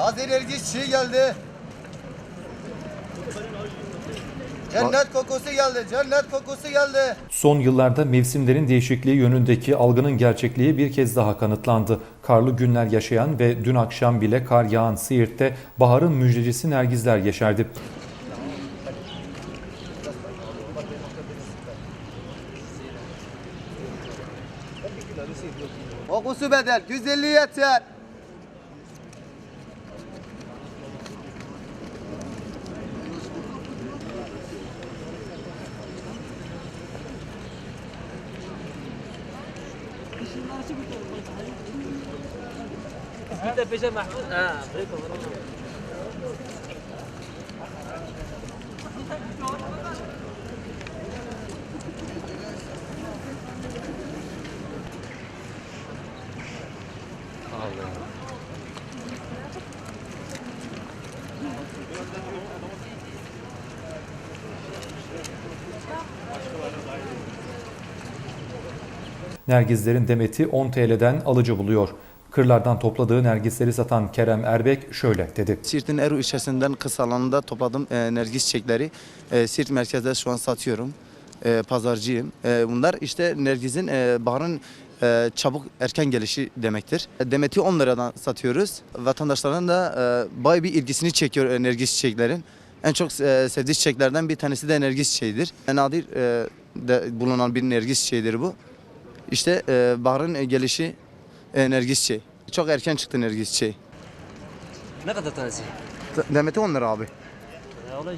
Taze enerji çiçeği geldi. Cennet kokusu geldi. Cennet kokusu geldi. Son yıllarda mevsimlerin değişikliği yönündeki algının gerçekliği bir kez daha kanıtlandı. Karlı günler yaşayan ve dün akşam bile kar yağan Siirt'te baharın müjdecisi nergizler yeşerdi. Kokusu bedel. 150 yeter. هذا Oh, yeah. Nergizlerin demeti 10 TL'den alıcı buluyor. Kırlardan topladığı nergisleri satan Kerem Erbek şöyle dedi. Siirt'in Eru ilçesinden kısa alanında topladım e, nergis çiçekleri. E, Siirt merkezde şu an satıyorum. E, pazarcıyım. E, bunlar işte nergisin e, baharın e, çabuk erken gelişi demektir. E, Demeti 10 liradan satıyoruz. Vatandaşların da e, bay bir ilgisini çekiyor e, nergis çiçeklerin. En çok e, sevdiği çiçeklerden bir tanesi de nergis çiçeğidir. En nadir e, de bulunan bir nergis çiçeğidir bu. İşte e, baharın e, gelişi e, Nergis Çey. Çok erken çıktı Nergis Çey. Ne kadar tanesi? Demeti 10 abi. Ya ulan.